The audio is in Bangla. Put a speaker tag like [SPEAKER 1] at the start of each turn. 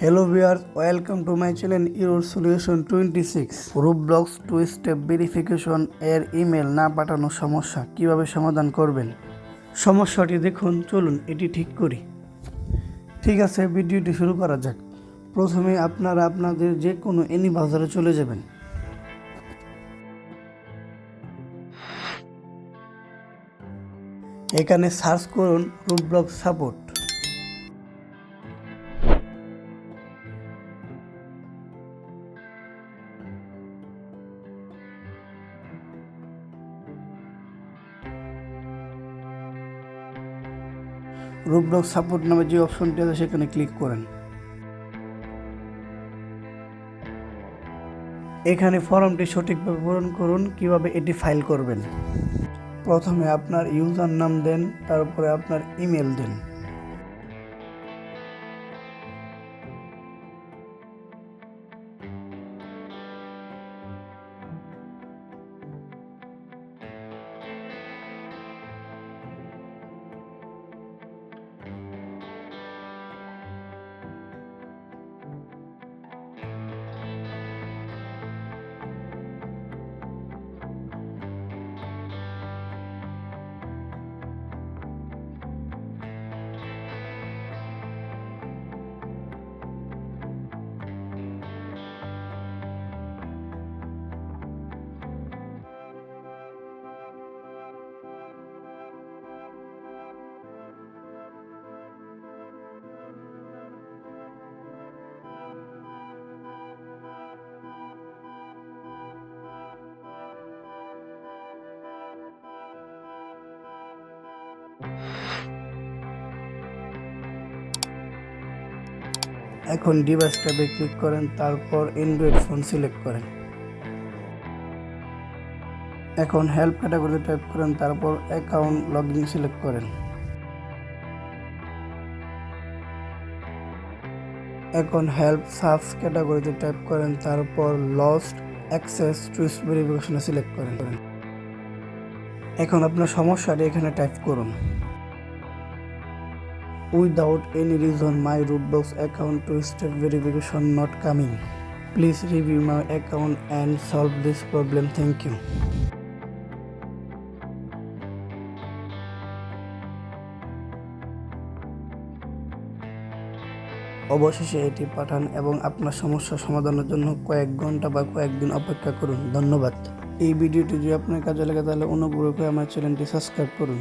[SPEAKER 1] Hello viewers, welcome to my channel Error Solution 26 Roblox two step verification এর ইমেল না পাঠানোর সমস্যা কীভাবে সমাধান করবেন? সমস্যাটি দেখুন চলুন এটি ঠিক করি। ঠিক আছে ভিডিওটি শুরু করা যাক। প্রথমে আপনারা আপনাদের যে কোনো এনি বাজারে চলে যাবেন। এখানে সার্চ করুন রুটব্লক সাপোর্ট রুটব্লক সাপোর্ট নামে যে অপশনটি আছে সেখানে ক্লিক করেন। এখানে ফর্মটি সঠিকভাবে পূরণ করুন, কীভাবে এটি ফাইল করবেন। প্রথমে আপনার ইউজার নাম দেন, তারপরে আপনার ইমেল দেন। এখন ডিভাইস ট্যাবে ক্লিক করেন, তারপর অ্যান্ড্রয়েড ফোন সিলেক্ট করেন। এখন হেল্প ক্যাটাগরিতে টাইপ করেন, তারপর অ্যাকাউন্ট লগ ইন সিলেক্ট করেন। এখন হেল্প সাবস ক্যাটাগরিতে টাইপ করেন, তারপর লস্ট অ্যাক্সেস টু ভেরিফিকেশনে সিলেক্ট করেন। এখন আপনার সমস্যাটা এখানে টাইপ করুন। Without any reason my Roblox account two step verification not coming please review my account and solve this problem thank you অবশেষে এটি পাঠান এবং আপনার সমস্যা সমাধানের জন্য কয়েক ঘণ্টা বা কয়েকদিন অপেক্ষা করুন। ধন্যবাদ। এই ভিডিওটি যদি আপনার কাজে লাগে তাহলে অনুগ্রহ করে আমার চ্যানেলটি সাবস্ক্রাইব করুন।